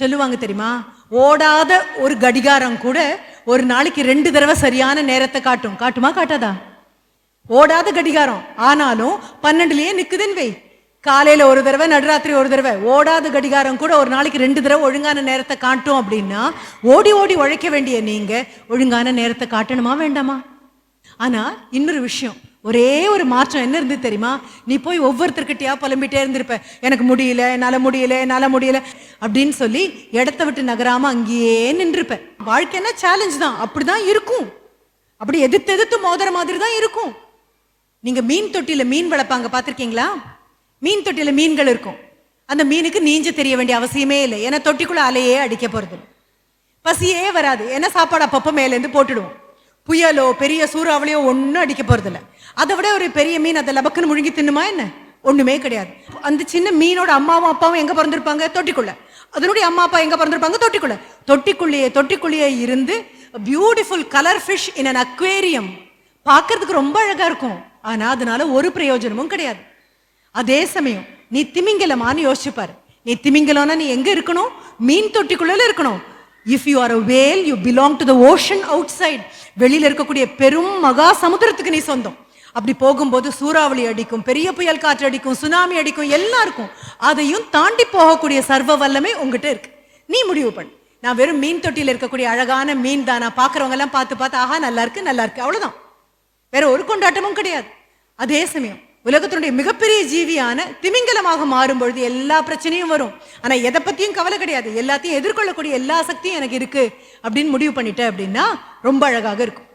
சொல்லுவாங்க தெரியுமா? ஓடாத ஒரு கடிகாரம் கூட ஒரு நாளைக்கு ரெண்டு தடவை சரியான நேரத்தை காட்டும். காட்டுமா காட்டாதா? ஓடாத கடிகாரம். ஆனாலும் பன்னெண்டுலயே நிக்குதுன்னு வை. காலையில ஒரு தடவை நடுராத்திரி ஒரு தடவை. ஓடாத கடிகாரம் கூட ஒரு நாளைக்கு ரெண்டு தடவை ஒழுங்கான நேரத்தை காட்டும் அப்படின்னா ஓடி ஓடி உழைக்க வேண்டிய நீங்க ஒழுங்கான நேரத்தை காட்டணுமா வேண்டாமா? ஆனால் இன்னொரு விஷயம். ஒரே ஒரு மாற்றம் என்ன இருந்தது தெரியுமா? நீ போய் ஒவ்வொருத்தர்கிட்டயா புலம்பிட்டே இருந்திருப்ப. எனக்கு முடியல என்னால் முடியல என்னால் முடியல அப்படின்னு சொல்லி இடத்த விட்டு நகராம அங்கேயே நின்றுருப்ப. வாழ்க்கைன்னா சேலஞ்ச் தான். அப்படிதான் இருக்கும். அப்படி எதிர்த்து எதிர்த்து மோதுற மாதிரி தான் இருக்கும். நீங்க மீன் தொட்டியில மீன் வளர்ப்பாங்க பார்த்துருக்கீங்களா? மீன் தொட்டியில மீன்கள் இருக்கும். அந்த மீனுக்கு நீஞ்ச தெரிய வேண்டிய அவசியமே இல்லை. ஏன்னா தொட்டிக்குள்ள அலையே அடிக்க போறது பசியே வராது. ஏன்னா சாப்பாடு அப்பப்போ மேலேருந்து போட்டுடுவோம். புயலோ பெரிய சூறாவளியோ ஒன்றும் அடிக்க போகிறதில்ல அதை விட ஒரு பெரிய மீன் அதை லபக்குன்னு முழுங்கி தின்னுமா என்ன? ஒன்றுமே கிடையாது. அந்த சின்ன மீனோட அம்மாவும் அப்பாவும் எங்கே பிறந்திருப்பாங்க? தொட்டிக்குள்ள. அதனுடைய அம்மா அப்பா எங்கே பிறந்திருப்பாங்க? தொட்டிக்குள்ள. தொட்டிக்குள்ளேயே தொட்டிக்குள்ளேயே இருந்து beautiful colour fish in an aquarium பார்க்கறதுக்கு ரொம்ப அழகாக இருக்கும். ஆனால் அதனால ஒரு பிரயோஜனமும் கிடையாது. அதே சமயம் நீ திமிங்கலமான்னு யோசிச்சுப்பார். நீ திமிங்கலம்னா நீ எங்கே இருக்கணும்? மீன் தொட்டிக்குள்ளே இருக்கணும். If you are a whale you belong to the ocean outside வெளியில் இருக்கக்கூடிய பெரும் மகா சமுத்திரத்துக்கு நீ சொந்தம். அப்படி போகும்போது சூறாவளி அடிக்கும் பெரிய புயல் காற்று அடிக்கும் சுனாமி அடிக்கும் எல்லாம் இருக்கும். அதையும் தாண்டி போகக்கூடிய சர்வ வல்லமே உங்ககிட்ட இருக்கு. நீ முடிவு பண்ணு. நான் வெறும் மீன் தொட்டியில் இருக்கக்கூடிய அழகான மீன் தானா. பார்க்குறவங்க எல்லாம் பார்த்து பார்த்து ஆஹா நல்லா இருக்கு நல்லா இருக்கு. அவ்வளோதான் வேற ஒரு கொண்டாட்டமும் கிடையாது. அதே சமயம் உலகத்தினுடைய மிகப்பெரிய ஜீவியான திமிங்கலமாக மாறும் பொழுது எல்லா பிரச்சனையும் வரும். ஆனால் எதை பற்றியும் கவலை கிடையாது. எல்லாத்தையும் எதிர்கொள்ளக்கூடிய எல்லா சக்தியும் எனக்கு இருக்குது அப்படின்னு முடிவு பண்ணிட்டேன் அப்படின்னா ரொம்ப அழகாக இருக்கும்.